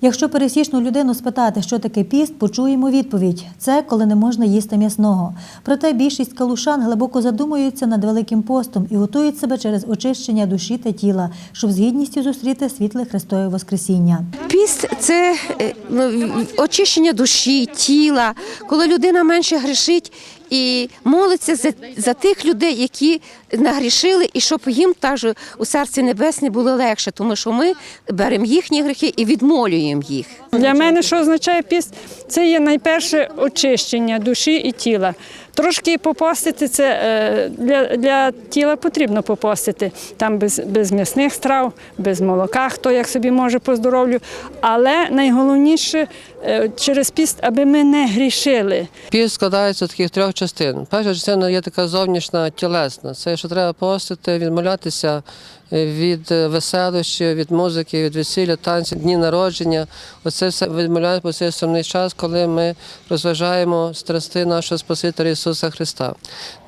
Якщо пересічну людину спитати, що таке піст, почуємо відповідь: це коли не можна їсти м'ясного. Проте більшість калушан глибоко задумуються над великим постом і готують себе через очищення душі та тіла, щоб з гідністю зустріти світле Христове Воскресіння. Піст це е, ну, очищення душі, тіла, коли людина менше грішить і молиться за, за тих людей, які нагрішили, і щоб їм також у Царстві Небесне було легше, тому що ми беремо їхні гріхи і відмолюємо їх. Для мене що означає піст? Це є найперше очищення душі і тіла. Трошки попостити це е, для, для тіла потрібно попостити. Там без, без м'ясних страв, без молока, хто як собі може по здоров'ю. Але найголовніше е, через піст, аби ми не грішили. Піст складається з таких трьох частин. Перша частина є така зовнішня тілесна. Це що треба постити, відмовлятися від е, веселощів, від музики, від весілля, танців, дні народження. Оце все відмовляємо по цей сумний час, коли ми розважаємо страсти нашого Спасителя Ісуса Христа.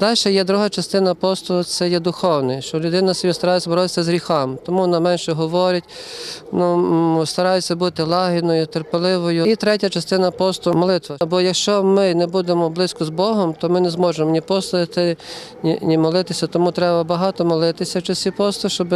Далі є друга частина посту, це є духовний, що людина собі старається боротися з гріхом, тому вона менше говорить, ну, старається бути лагідною, терпеливою. І третя частина посту молитва. Бо якщо ми не будемо близько з Богом, то ми не зможемо ні постити, ні, ні молитися. Тому треба багато молитися в часі посту, щоб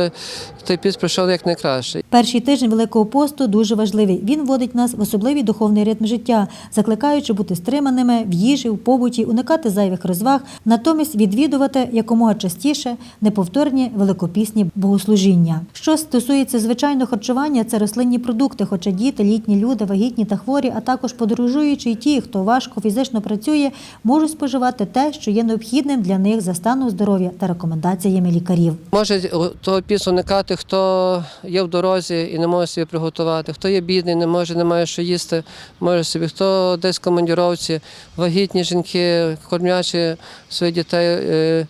той піст пройшов як найкраще. Перший тиждень Великого посту дуже важливий. Він вводить нас в особливий духовний ритм життя, закликаючи бути стриманими в їжі, в побуті, уникати зайвих розваг, натомість відвідувати якомога частіше неповторні великопісні богослужіння. Що стосується звичайного харчування, це рослинні продукти, хоча діти, літні люди, вагітні та хворі, а також подорожуючі і ті, хто важко фізично працює, можуть споживати те, що є необхідним для них за станом здоров'я та рекомендаціями лікарів. Може того пісу уникати, хто є в дорозі і не може собі приготувати, хто є бідний, не може, не має що їсти, може собі, хто десь в командіровці, вагітні жінки, кормячі своїх дітей. е,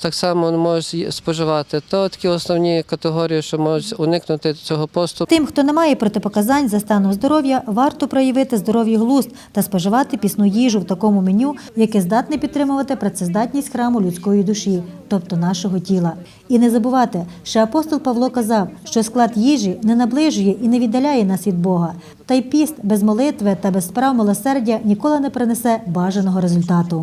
Так само можуть споживати. То такі основні категорії, що можуть уникнути цього посту. Тим, хто не має протипоказань за станом здоров'я, варто проявити здоров'я глузд та споживати пісну їжу в такому меню, яке здатне підтримувати працездатність храму людської душі, тобто нашого тіла. І не забувати, що апостол Павло казав, що склад їжі не наближує і не віддаляє нас від Бога. Та й піст без молитви та без справ милосердя ніколи не принесе бажаного результату.